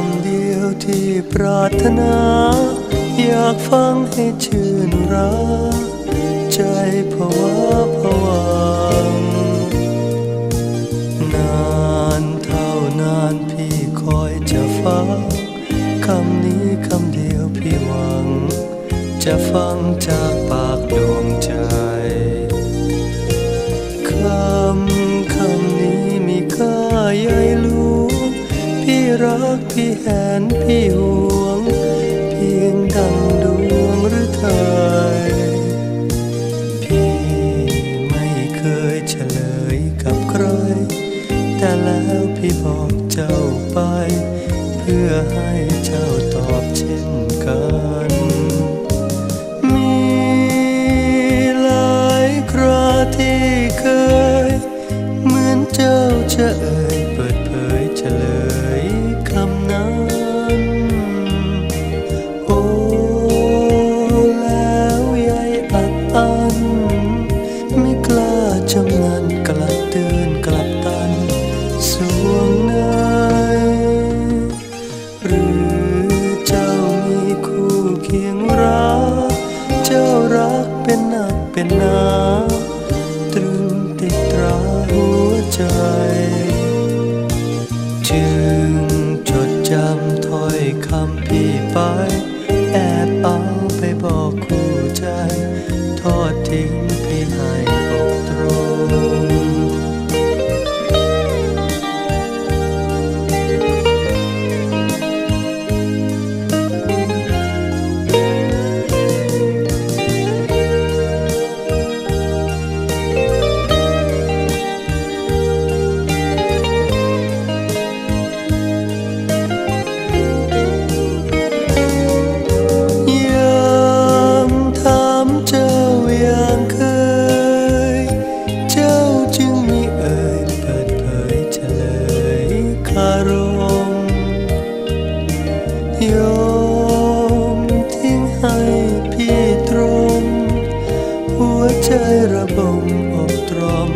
ำเดียวที่ปรารถนา อยากฟังให้ชื่นราใจผวาผวังนานเท่านานพี่คอยจะฟังคำนี้คำเดียวพี่หวัง จะฟังจากปากดวง รักพี่แหนพี่ห่วง เพียงดังดวงหรือทายพี่ไม่เคยเฉลยกับใคร แต่แล้วพี่บอกเจ้าไป เพื่อให้เจ้าตอบเช่น ทอดทิ้ง ยอมทิ้งให้พี่ตรง หัวใจระบมอกตรอม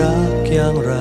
รักอย่างไร